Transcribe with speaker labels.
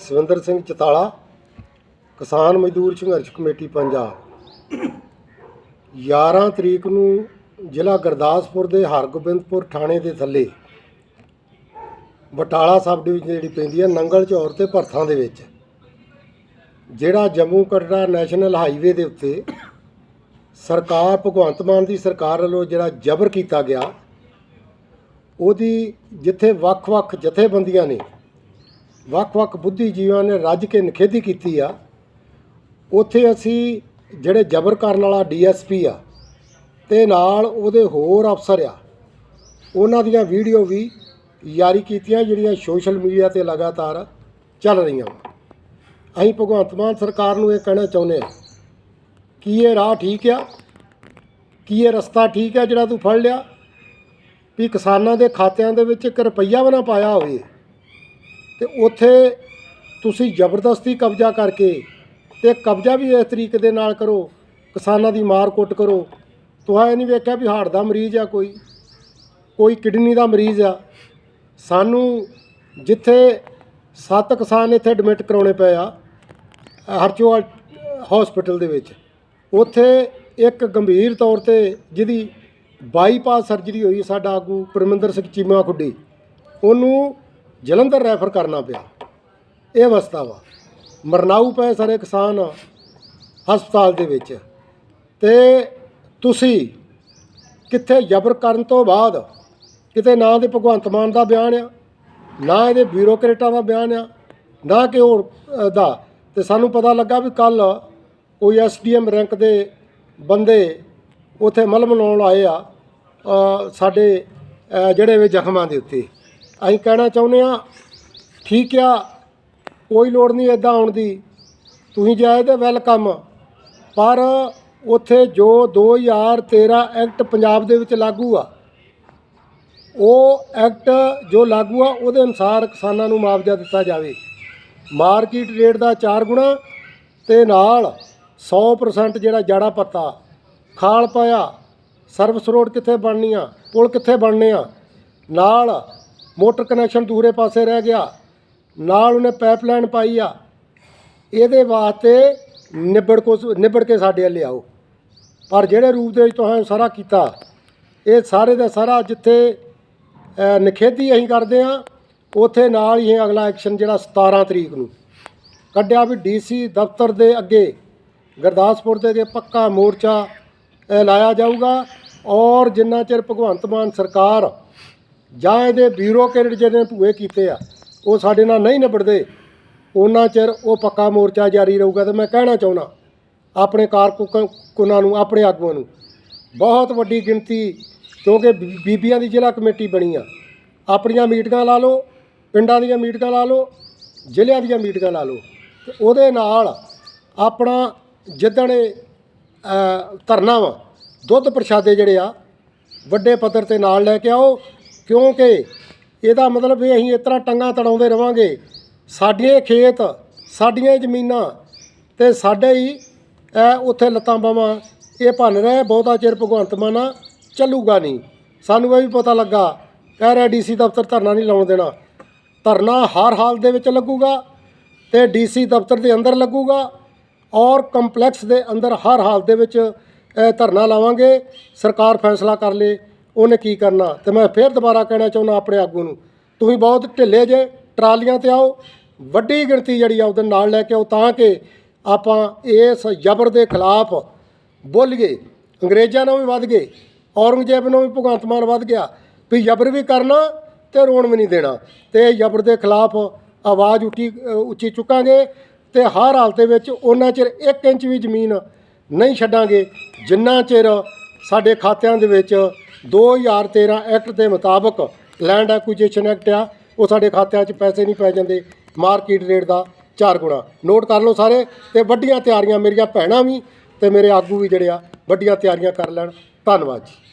Speaker 1: ਸਵਿੰਦਰ ਸਿੰਘ ਚਤਾਲਾ, ਕਿਸਾਨ ਮਜ਼ਦੂਰ ਸੰਘਰਸ਼ ਕਮੇਟੀ ਪੰਜਾਬ। 11 ਤਰੀਕ ਨੂੰ ਜ਼ਿਲ੍ਹਾ ਗੁਰਦਾਸਪੁਰ ਦੇ ਹਰਗੋਬਿੰਦਪੁਰ ਥਾਣੇ ਦੇ ਥੱਲੇ ਬਟਾਲਾ ਸਬ ਡਿਵੀਜ਼ਨ ਜਿਹੜੀ ਪੈਂਦੀ ਹੈ ਨੰਗਲ ਚੌਰ ਤੇ ਭਰਥਾਂ ਦੇ ਵਿੱਚ, ਜਿਹੜਾ ਜੰਮੂ ਕਟੜਾ ਨੈਸ਼ਨਲ ਹਾਈਵੇ ਦੇ ਉੱਤੇ ਸਰਕਾਰ, ਭਗਵੰਤ ਮਾਨ ਦੀ ਸਰਕਾਰ ਵੱਲੋਂ ਜਿਹੜਾ ਜ਼ਬਰ ਕੀਤਾ ਗਿਆ, ਉਹਦੀ ਜਿੱਥੇ ਵੱਖ-ਵੱਖ ਜਥੇਬੰਦੀਆਂ ਨੇ ਵੱਖ-ਵੱਖ ਬੁੱਧੀਜੀਵਾਂ ਨੇ ਰੱਜ ਕੇ ਨਿਖੇਧੀ ਕੀਤੀ ਆ ਉੱਥੇ ਅਸੀਂ ਜਿਹੜੇ ਜ਼ਬਰ ਕਰਨ ਵਾਲਾ ਡੀਐਸਪੀ ਆ ਤੇ ਨਾਲ ਉਹਦੇ ਹੋਰ ਅਫਸਰ ਆ, ਉਹਨਾਂ ਦੀਆਂ ਵੀਡੀਓ ਵੀ ਜਾਰੀ ਕੀਤੀਆਂ, ਜਿਹੜੀਆਂ ਸੋਸ਼ਲ ਮੀਡੀਆ ਤੇ ਲਗਾਤਾਰ ਚੱਲ ਰਹੀਆਂ ਵਾਂ। ਅਸੀਂ ਭਗਵੰਤ ਮਾਨ ਸਰਕਾਰ ਨੂੰ ਇਹ ਕਹਿਣਾ ਚਾਹੁੰਦੇ ਹਾਂ ਕੀ ਇਹ ਰਾਹ ਠੀਕ ਆ, ਕੀ ਇਹ ਰਸਤਾ ਠੀਕ ਆ ਜਿਹੜਾ ਤੂੰ ਫੜ ਲਿਆ, ਵੀ ਕਿਸਾਨਾਂ ਦੇ ਖਾਤਿਆਂ ਦੇ ਵਿੱਚ 1 ਰੁਪਈਆ ਵੀ ਨਾ ਪਾਇਆ ਹੋਵੇ ਤੇ ਉੱਥੇ ਤੁਸੀਂ ਜ਼ਬਰਦਸਤੀ ਕਬਜ਼ਾ ਕਰਕੇ ਤੇ ਕਬਜ਼ਾ ਵੀ ਇਸ ਤਰੀਕੇ ਦੇ ਨਾਲ ਕਰੋ, ਕਿਸਾਨਾਂ ਦੀ ਮਾਰ ਕੁੱਟ ਕਰੋ। ਤੁਹਾਂ ਇਹ ਨਹੀਂ ਵੇਖਿਆ ਵੀ ਹਾਰਟ ਦਾ ਮਰੀਜ਼ ਆ ਕੋਈ? ਕੋਈ ਕਿਡਨੀ ਦਾ ਮਰੀਜ਼ ਆ? ਸਾਨੂੰ ਜਿੱਥੇ ਸੱਤ ਕਿਸਾਨ ਇੱਥੇ ਐਡਮਿਟ ਕਰਾਉਣੇ ਪਏ ਆ, ਹਰਚੋਲ ਹਸਪੀਟਲ ਦੇ ਵਿੱਚ, ਉੱਥੇ ਇੱਕ ਗੰਭੀਰ ਤੌਰ ਤੇ ਜਿਹਦੀ ਬਾਈਪਾਸ ਸਰਜਰੀ ਹੋਈ ਸਾਡਾ ਆਗੂ ਪਰਮਿੰਦਰ ਸਿੰਘ ਚੀਮਾ ਖੁੱਡੀ। ਉਹਨੂੰ ਜਲੰਧਰ ਰੈਫਰ ਕਰਨਾ ਪਿਆ। ਇਹ ਅਵਸਥਾ ਵਾ। ਮਰਨਾਊ ਪਏ ਸਾਰੇ ਕਿਸਾਨ ਹਸਪਤਾਲ ਦੇ ਵਿੱਚ। ਤੇ ਤੁਸੀਂ ਕਿੱਥੇ ਜ਼ਬਰ ਕਰਨ ਤੋਂ ਬਾਅਦ ਕਿਤੇ ਨਾ ਦੇ ਭਗਵੰਤ ਮਾਨ ਦਾ ਬਿਆਨ ਆ, ਨਾ ਇਹਦੇ ਬਿਊਰੋਕਰੇਟਾਂ ਦਾ ਬਿਆਨ ਆ, ਨਾ ਕਿ ਹੋਰ ਦਾ। ਤੇ ਸਾਨੂੰ ਪਤਾ ਲੱਗਾ ਵੀ ਕੱਲ ਕੋਈ ਐਸਡੀਐਮ ਰੈਂਕ ਦੇ ਬੰਦੇ ਉਥੇ ਮਲਮ ਲਾਉਣ ਆਏ ਆ ਸਾਡੇ ਜਿਹੜੇ ਵੀ ਜ਼ਖਮਾਂ ਦੇ ਉੱਤੇ। ਅਸੀਂ ਕਹਿਣਾ ਚਾਹੁੰਦੇ ਆ ਠੀਕ ਆ, ਕੋਈ ਲੋੜ ਨਹੀਂ ਇਦਾਂ ਆਉਣ ਦੀ। ਤੁਸੀਂ ਜਾਏ ਤੇ ਵੈਲਕਮ। ਪਰ ਉੱਥੇ ਜੋ 2013 ਐਕਟ ਪੰਜਾਬ ਦੇ ਵਿੱਚ ਲਾਗੂ ਆ, ਉਹ ਐਕਟ ਜੋ ਲਾਗੂ ਆ, ਉਹਦੇ ਅਨੁਸਾਰ ਕਿਸਾਨਾਂ ਨੂੰ ਮੁਆਵਜ਼ਾ ਦਿੱਤਾ ਜਾਵੇ। ਮਾਰਕੀਟ ਰੇਟ ਦਾ 4 ਗੁਣਾ ਤੇ ਨਾਲ 100% ਜਿਹੜਾ ਜਾੜਾ ਪੱਤਾ ਖਾਲ ਪਾਇਆ ਸਰਵਿਸ ਰੋਡ ਕਿੱਥੇ ਬਣਨੀ ਆ, ਪੁਲ ਕਿੱਥੇ ਬਣਨੇ ਆ? ਨਾਲ ਮੋਟਰ ਕਨੈਕਸ਼ਨ ਦੂਰੇ ਪਾਸੇ ਰਹਿ ਗਿਆ। ਨਾਲ ਉਹਨੇ ਪਾਈਪਲਾਈਨ ਪਾਈ ਆ। ਇਹਦੇ ਵਾਸਤੇ ਨਿਬੜ ਕੋ ਨਿਬੜ ਕੇ ਸਾਡੇ ਵੱਲ ਲਿਆਓ। ਪਰ ਜਿਹੜੇ ਰੂਪ ਦੇ ਵਿੱਚ ਤੁਸੀਂ ਸਾਰਾ ਕੀਤਾ ਇਹ ਸਾਰੇ ਦਾ ਸਾਰਾ ਜਿੱਥੇ ਅ, ਨਿਖੇਧੀ ਅਸੀਂ ਕਰਦੇ ਆ ਉਥੇ ਨਾਲ ਹੀ ਇਹ ਅਗਲਾ ਐਕਸ਼ਨ ਜਿਹੜਾ 17 ਤਰੀਕ ਨੂੰ। ਕੱਢਿਆ ਵੀ ਡੀਸੀ ਦਫ਼ਤਰ ਦੇ ਅੱਗੇ ਗੁਰਦਾਸਪੁਰ ਦੇ ਅੱਗੇ ਪੱਕਾ ਮੋਰਚਾ ਲਾਇਆ ਜਾਊਗਾ। ਔਰ ਜਿੰਨਾ ਚਿਰ ਭਗਵੰਤ ਮਾਨ ਸਰਕਾਰ ਜਾਂ ਇਹਦੇ ਬਿਊਰੋਕਰੇਟ ਜਿਹੜੇ ਭੂਏ ਕੀਤੇ ਆ, ਉਹ ਸਾਡੇ ਨਾਲ ਨਹੀਂ ਨਿਬੜਦੇ, ਉਹਨਾਂ ਚਿਰ ਉਹ ਪੱਕਾ ਮੋਰਚਾ ਜਾਰੀ ਰਹੂਗਾ ਤੇ ਮੈਂ ਕਹਿਣਾ ਚਾਹੁੰਦਾ, ਆਪਣੇ ਕਾਰਕੁਨਾਂ ਨੂੰ, ਆਪਣੇ ਆਗੂਆਂ ਨੂੰ, ਬਹੁਤ ਵੱਡੀ ਗਿਣਤੀ, ਕਿਉਂਕਿ ਬੀ- ਬੀਬੀਆਂ ਦੀ ਜ਼ਿਲ੍ਹਾ ਕਮੇਟੀ ਬਣੀ ਆ, ਆਪਣੀਆਂ ਮੀਟਿੰਗਾਂ ਲਾ ਲਓ, ਪਿੰਡਾਂ ਦੀਆਂ ਮੀਟਿੰਗਾਂ ਲਾ ਲਓ, ਜ਼ਿਲ੍ਹਿਆਂ ਦੀਆਂ ਮੀਟਿੰਗਾਂ ਲਾ ਲਓ, ਤੇ ਉਹਦੇ ਨਾਲ ਆਪਣਾ ਜਿੱਦਣ ਇਹ ਧਰਨਾ ਵਾ, ਦੁੱਧ ਪ੍ਰਸ਼ਾਦੇ ਜਿਹੜੇ ਆ, ਵੱਡੇ ਪੱਧਰ ਤੇ ਨਾਲ ਲੈ ਕੇ ਆਓ ਕਿਉਂਕਿ ਇਹਦਾ ਮਤਲਬ ਵੀ ਅਸੀਂ ਇਸ ਤਰ੍ਹਾਂ ਟੰਗਾ ਤੜਾਉਂਦੇ ਰਵਾਂਗੇ। ਸਾਡੀਆਂ ਖੇਤ, ਸਾਡੀਆਂ ਜ਼ਮੀਨਾਂ ਤੇ ਸਾਡੇ ਹੀ ਐ ਉੱਥੇ ਲੱਤਾਂ ਬਾਵਾਂ ਇਹ ਭੰਨ ਰਿਹਾ, ਬਹੁਤਾ ਚਿਰ ਭਗਵੰਤ ਮਾਨਾ ਚੱਲੂਗਾ ਨਹੀਂ। ਸਾਨੂੰ ਇਹ ਵੀ ਪਤਾ ਲੱਗਾ ਕਹਿ ਰਿਹਾ ਡੀਸੀ ਦਫ਼ਤਰ ਧਰਨਾ ਨਹੀਂ ਲਾਉਣ ਦੇਣਾ। ਧਰਨਾ ਹਰ ਹਾਲ ਦੇ ਵਿੱਚ ਲੱਗੂਗਾ ਤੇ ਡੀਸੀ ਦਫ਼ਤਰ ਦੇ ਅੰਦਰ ਲੱਗੂਗਾ ਔਰ ਕੰਪਲੈਕਸ ਦੇ ਅੰਦਰ ਹਰ ਹਾਲਤ ਦੇ ਵਿੱਚ ਧਰਨਾ ਲਾਵਾਂਗੇ। ਸਰਕਾਰ ਫੈਸਲਾ ਕਰ ਲੇ ਉਹਨੇ ਕੀ ਕਰਨਾ? ਤੇ ਮੈਂ ਫੇਰ ਦੁਬਾਰਾ ਕਹਿਣਾ ਚਾਹੁੰਦਾ ਆਪਣੇ ਆਗੂ ਨੂੰ, ਤੁਸੀਂ ਬਹੁਤ ਢਿੱਲੇ ਜੇ, ਟਰਾਲੀਆਂ ਤੇ ਆਓ, ਵੱਡੀ ਗਿਣਤੀ ਜਿਹੜੀ ਆ ਉਹਦੇ ਨਾਲ ਲੈ ਕੇ ਆਓ ਤਾਂ ਕਿ ਆਪਾਂ ਇਸ ਜ਼ਬਰ ਦੇ ਖਿਲਾਫ ਬੋਲੀਏ। ਅੰਗਰੇਜ਼ਾਂ ਨਾਲ ਵੀ ਵੱਧ ਗਏ, ਔਰੰਗਜ਼ੇਬ ਨੂੰ ਵੀ ਭਗਵੰਤ ਮਾਨ ਵੱਧ ਗਿਆ। ਵੀ ਜ਼ਬਰ ਵੀ ਕਰਨਾ ਤੇ ਰੋਣ ਵੀ ਨਹੀਂ ਦੇਣਾ। ਤੇ ਜ਼ਬਰ ਦੇ ਖਿਲਾਫ ਆਵਾਜ਼ ਉੱਚੀ ਉੱਚੀ ਚੁੱਕਾਂਗੇ ਤੇ ਹਰ ਹਾਲਤ ਦੇ ਵਿੱਚ ਉਹਨਾਂ ਚਿਰ 1 ਇੰਚ ਵੀ ਜ਼ਮੀਨ ਨਹੀਂ ਛੱਡਾਂਗੇ, ਜਿੰਨਾ ਚਿਰ ਸਾਡੇ ਖਾਤਿਆਂ ਦੇ ਵਿੱਚ 2013 ਐਕਟ ਦੇ ਮੁਤਾਬਕ ਲੈਂਡ ਐਕੁਜੀਸ਼ਨ ਐਕਟ ਆ, ਉਹ ਸਾਡੇ ਖਾਤਿਆਂ 'ਚ ਪੈਸੇ ਨਹੀਂ ਪੈ ਜਾਂਦੇ, ਮਾਰਕੀਟ ਰੇਟ ਦਾ 4 ਗੁਣਾ। ਨੋਟ ਕਰ ਲਓ ਸਾਰੇ, ਤੇ ਵੱਡੀਆਂ ਤਿਆਰੀਆਂ ਮੇਰੀਆਂ ਭੈਣਾਂ ਵੀ ਤੇ ਮੇਰੇ ਆਗੂ ਵੀ ਜਿਹੜੇ ਆ, ਵੱਡੀਆਂ ਤਿਆਰੀਆਂ ਕਰ ਲੈਣ। ਧੰਨਵਾਦ ਜੀ।